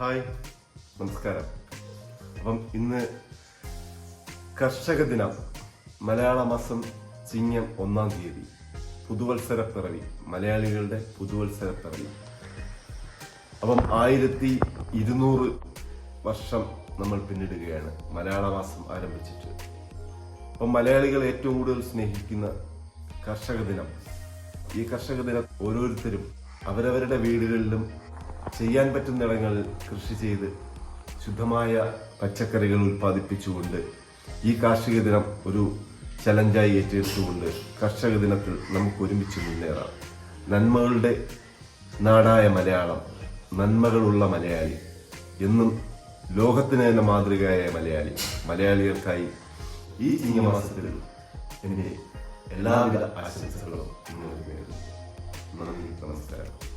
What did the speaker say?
Hi നമസ്കാരം. അപ്പം ഇന്ന് കർഷക ദിനം മലയാള മാസം ചിങ്ങം ഒന്നാം തീയതി പുതുവത്സര പിറവി മലയാളികളുടെ പുതുവത്സര പിറവി അപ്പം ആയിരത്തി ഇരുന്നൂറ് വർഷം നമ്മൾ പിന്നിടുകയാണ്. മലയാള മാസം ആരംഭിച്ചിട്ട്. അപ്പം മലയാളികൾ ഏറ്റവും കൂടുതൽ സ്നേഹിക്കുന്ന കർഷക ദിനം. ഈ കർഷക ദിനം ഓരോരുത്തരും അവരവരുടെ വീടുകളിലും ചെയ്യാൻ പറ്റുന്നിടങ്ങളിൽ കൃഷി ചെയ്ത് ശുദ്ധമായ പച്ചക്കറികൾ ഉൽപ്പാദിപ്പിച്ചുകൊണ്ട് ഈ കാർഷിക ദിനം ഒരു ചലഞ്ചായി ഏറ്റെടുത്തുകൊണ്ട് കർഷക ദിനത്തിൽ നമുക്ക് ഒരുമിച്ച് മുന്നേറാം. നന്മകളുടെ നാടായ മലയാളം നന്മകളുള്ള മലയാളി എന്നും ലോകത്തിന് തന്നെ മാതൃകയായ മലയാളി മലയാളികൾക്കായി ഈ ചിങ്ങമാസത്തിൽ എന്റെ എല്ലാവിധ ആശംസകളും നേരുന്നു. നന്ദി നമസ്കാരം.